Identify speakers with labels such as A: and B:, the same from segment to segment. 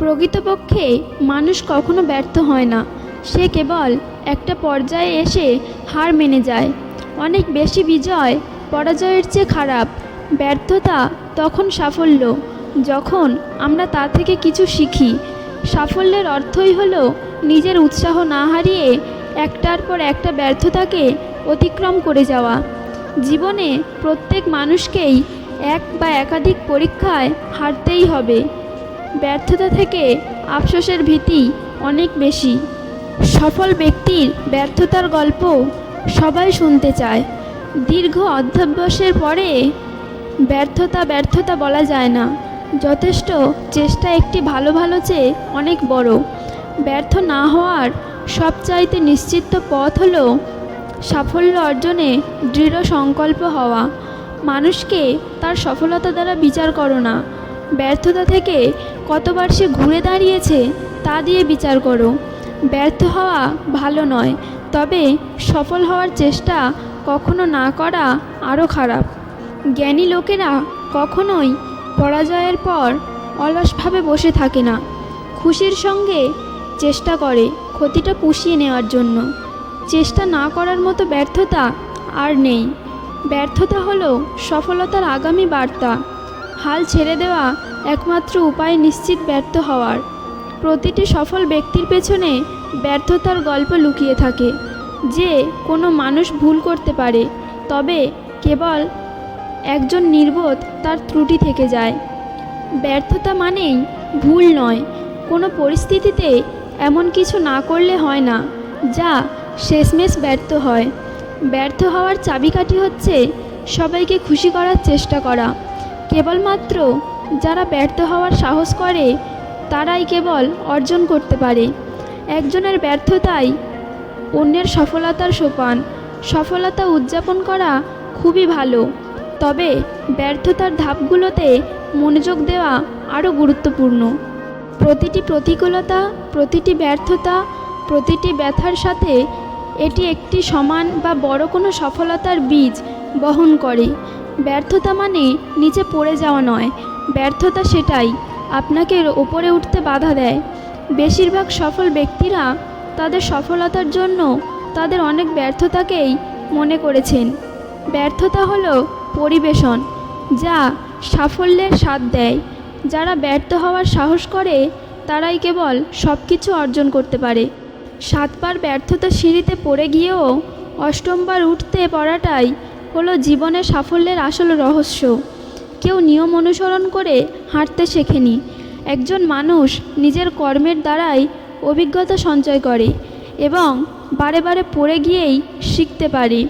A: প্রকৃতপক্ষে মানুষ কখনো ব্যর্থ হয় না। সে কেবল একটা পর্যায়ে এসে হার মেনে যায়। অনেক বেশি বিজয় পরাজয়ের চেয়ে খারাপ। ব্যর্থতা তখন সাফল্য। যখন আমরা তা থেকে কিছু শিখি, সাফল্যের অর্থই হলো নিজের উৎসাহ না হারিয়ে একটার পর একটা ব্যর্থতাকে অতিক্রম করে যাওয়া। জীবনে প্রত্যেক মানুষকেই এক বা একাধিক পরীক্ষায় হারতেই হবে। ব্যর্থতা থেকে আফসোসের ভীতি অনেক বেশি। সফল ব্যক্তির ব্যর্থতার গল্প সবাই শুনতে চায়। দীর্ঘ অধ্যবসায়ের পরে ব্যর্থতা ব্যর্থতা বলা যায় না। যথেষ্ট চেষ্টা একটি ভালো ভালো চেয়ে অনেক বড়। ব্যর্থ না হওয়ার সবচাইতে নিশ্চিত পথ হল সাফল্য অর্জনে দৃঢ় সংকল্প হওয়া। মানুষকে তার সফলতা দ্বারা বিচার করো না। ব্যর্থতা থেকে কতবার সে ঘুরে দাঁড়িয়েছে তা দিয়ে বিচার করো। ব্যর্থ হওয়া ভালো নয়, তবে সফল হওয়ার চেষ্টা কখনো না করা আরও খারাপ। জ্ঞানী লোকেরা কখনোই পরাজয়ের পর অলসভাবে বসে থাকে না। খুশির সঙ্গে চেষ্টা করে ক্ষতিটা পুষিয়ে নেওয়ার জন্য। চেষ্টা না করার মতো ব্যর্থতা আর নেই। ব্যর্থতা হলো সফলতার আগামী বার্তা। হাল ছেড়ে দেওয়া একমাত্র উপায় নিশ্চিত ব্যর্থ হওয়ার। প্রতিটি সফল ব্যক্তির পেছনে ব্যর্থতার গল্প লুকিয়ে থাকে। যে কোনো মানুষ ভুল করতে পারে, তবে কেবল একজন নির্বোধ তার ত্রুটি থেকে যায়। ব্যর্থতা মানেই ভুল নয়, কোনো পরিস্থিতিতে এমন কিছু না করলে হয় না, যা শেষমেশ ব্যর্থ হয়। ব্যর্থ হওয়ার চাবিকাঠি হচ্ছে সবাইকে খুশি করার চেষ্টা করা। কেবলমাত্র যারা ব্যর্থ হওয়ার সাহস করে, তারাই কেবল অর্জন করতে পারে। একজনের ব্যর্থতাই অন্যের সফলতার সোপান। সফলতা উদযাপন করা খুবই ভালো, তবে ব্যর্থতার ধাপগুলোতে মনোযোগ দেওয়া আরও গুরুত্বপূর্ণ। প্রতিটি প্রতিকূলতা, প্রতিটি ব্যর্থতা, প্রতিটি ব্যথার সাথে এটি একটি সমান বা বড় কোনো সফলতার বীজ বহন করে। ব্যর্থতা মানে নিচে পড়ে যাওয়া নয়। ব্যর্থতা সেটাই, আপনাকে ওপরে উঠতে বাধা দেয়। বেশিরভাগ সফল ব্যক্তিরা তাদের সফলতার জন্য তাদের অনেক ব্যর্থতাকেই মনে করেছেন। ব্যর্থতা হলো পরিবেশন, যা সাফল্যের স্বাদ দেয়। যারা ব্যর্থ হওয়ার সাহস করে, তারাই কেবল সব কিছু অর্জন করতে পারে। সাতবার ব্যর্থতা সিঁড়িতে পড়ে গিয়েও অষ্টমবার উঠতে পড়াটাই হলো জীবনের সাফল্যের আসল রহস্য। কেউ নিয়ম অনুসরণ করে হাঁটতে শেখেনি। একজন মানুষ নিজের কর্মের দ্বারাই অভিজ্ঞতা সঞ্চয় করে এবং বারে বারে পড়ে গিয়েই শিখতে পারে।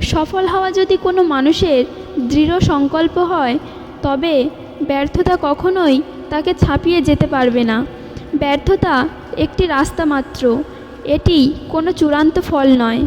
A: সফল হওয়া যদি কোনো মানুষের দৃঢ় সংকল্প হয়, তবে ব্যর্থতা কখনোই তাকে ছাপিয়ে যেতে পারবে না। ব্যর্থতা একটি রাস্তা মাত্র। এটি কোনো চূড়ান্ত ফল নয়।